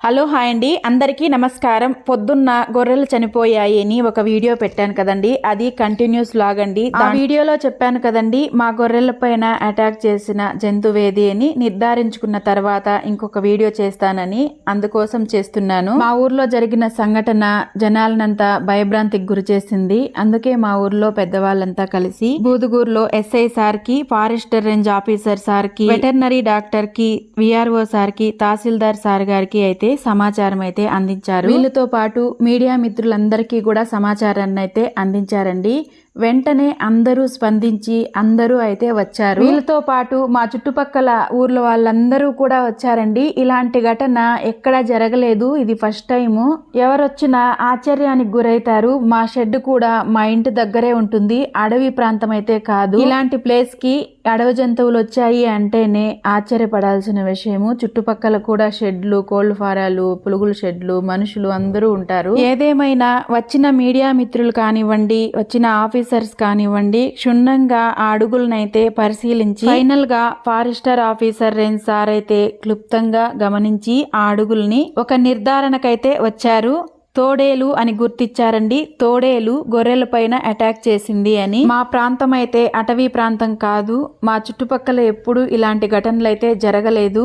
Hello hi అండి. అందరికీ నమస్కారం. పొద్దున్న గొర్రెలు చనిపోయాయి అని ఒక వీడియో పెట్టాను కదండి. అది కంటిన్యూస్ లాగ్ అండి. ఆ వీడియోలో చెప్పాను కదండి మా గొర్రెల పైన అటాక్ చేసిన జంతువేది అని నిర్ధారించుకున్న తర్వాత ఇంకొక వీడియో చేస్తానని అందుకోసం చేస్తున్నాను. మా ఊర్లో జరిగిన సంఘటన జనాలనంతా భయభ్రాంతికి గురి చేసింది. అందుకే మా ఊర్లో పెద్దవాళ్ళంతా కలిసి బూదుగూరులో ఎస్ఐ సార్కి ఫారెస్టర్ రేంజ్ ఆఫీసర్ సార్కి వెటర్నరీ డాక్టర్కి విఆర్ఓ సార్కి తహసీల్దార్ సార్ గారికి అయితే సమాచారం అయితే అందించారు. వీళ్ళతో పాటు మీడియా మిత్రులందరికీ కూడా సమాచారాన్ని అయితే అందించారండి. వెంటనే అందరూ స్పందించి అందరూ అయితే వచ్చారు. వీళ్ళతో పాటు మా చుట్టుపక్కల ఊర్ల వాళ్ళందరూ కూడా వచ్చారండి. ఇలాంటి ఘటన ఎక్కడా జరగలేదు. ఇది ఫస్ట్ టైము. ఎవరొచ్చినా ఆశ్చర్యానికి గురైతారు మా షెడ్ కూడా మా ఇంటి దగ్గరే ఉంటుంది. అడవి ప్రాంతం అయితే కాదు. ఇలాంటి ప్లేస్కి అడవి జంతువులు వచ్చాయి అంటేనే ఆశ్చర్యపడాల్సిన విషయము. చుట్టుపక్కల కూడా షెడ్లు కోళ్ళ ఫారాలు పులుగుల షెడ్లు మనుషులు అందరూ ఉంటారు. ఏదేమైనా వచ్చిన మీడియా మిత్రులు కానివ్వండి వచ్చిన ఆఫీసర్స్ కానివ్వండి క్షుణ్ణంగా ఆ అడుగులనైతే పరిశీలించి ఫైనల్గా ఫారెస్టర్ ఆఫీసర్ రేంజ్ సార్ అయితే క్లుప్తంగా గమనించి ఆ అడుగుల్ని ఒక నిర్ధారణకైతే వచ్చారు. తోడేలు అని గుర్తించారండి తోడేలు గొర్రెలపైన అటాక్ చేసింది అని. మా ప్రాంతం అయితే అటవీ ప్రాంతం కాదు. మా చుట్టుపక్కల ఎప్పుడు ఇలాంటి ఘటనలు అయితే జరగలేదు.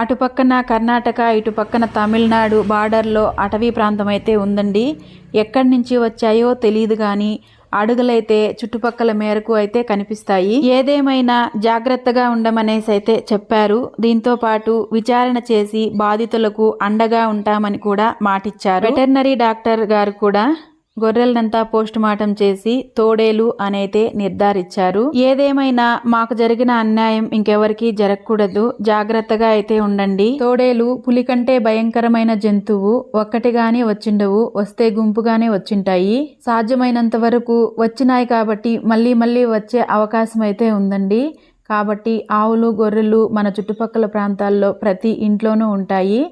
అటుపక్కన కర్ణాటక ఇటు పక్కన తమిళనాడు బార్డర్లో అటవీ ప్రాంతం అయితే ఉందండి. ఎక్కడి నుంచి వచ్చాయో తెలియదు కానీ అడుగులైతే చుట్టుపక్కల మేరకు అయితే కనిపిస్తాయి. ఏదేమైనా జాగ్రత్తగా ఉండమనేసి అయితే చెప్పారు. దీంతో పాటు విచారణ చేసి బాధితులకు అండగా ఉంటామని కూడా మాటిచ్చారు. వెటర్నరీ డాక్టర్ గారు కూడా గొర్రెలనంతా పోస్ట్ మార్టం చేసి తోడేలు అనైతే నిర్ధారించారు ఏదేమైనా మాకు జరిగిన అన్యాయం ఇంకెవరికి జరగకూడదు. జాగ్రత్తగా అయితే ఉండండి. తోడేలు పులి కంటే భయంకరమైన జంతువు ఒక్కటిగానే వచ్చిండవు. వస్తే గుంపుగానే వచ్చింటాయి. సాధ్యమైనంత వరకు వచ్చినాయి కాబట్టి మళ్ళీ మళ్ళీ వచ్చే అవకాశం అయితే ఉందండి. కాబట్టి ఆవులు గొర్రెలు మన చుట్టుపక్కల ప్రాంతాల్లో ప్రతి ఇంట్లోనూ ఉంటాయి.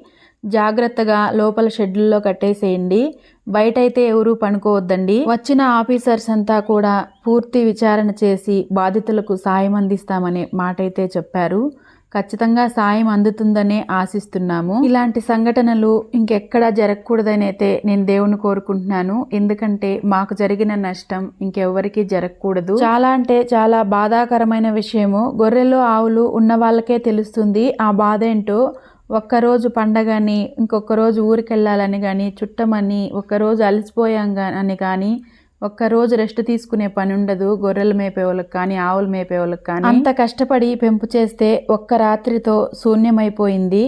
జాగ్రత్తగా లోపల షెడ్యూల్లో కట్టేసేయండి. బయట అయితే ఎవరూ పనుకోవద్దండి వచ్చిన ఆఫీసర్స్ అంతా కూడా పూర్తి విచారణ చేసి బాధితులకు సాయం అందిస్తామనే మాటైతే చెప్పారు. ఖచ్చితంగా సాయం అందుతుందనే ఆశిస్తున్నాము. ఇలాంటి సంఘటనలు ఇంకెక్కడా జరగకూడదని అయితే నేను దేవుని కోరుకుంటున్నాను. ఎందుకంటే మాకు జరిగిన నష్టం ఇంకెవ్వరికీ జరగకూడదు. చాలా అంటే చాలా బాధాకరమైన విషయము. గొర్రెలు ఆవులు ఉన్న వాళ్ళకే తెలుస్తుంది ఆ బాధ ఏంటో. ఒక్కరోజు పండగని ఇంకొక రోజు ఊరికెళ్ళాలని కానీ చుట్టమని ఒక్కరోజు అలసిపోయాం అని కానీ ఒక్కరోజు రెస్ట్ తీసుకునే పని ఉండదు. గొర్రెలు మేపే వాళ్ళకి కానీ ఆవులు మేపే వాళ్ళకి కానీ. అంత కష్టపడి పెంపు చేస్తే ఒక్క రాత్రితో శూన్యమైపోయింది.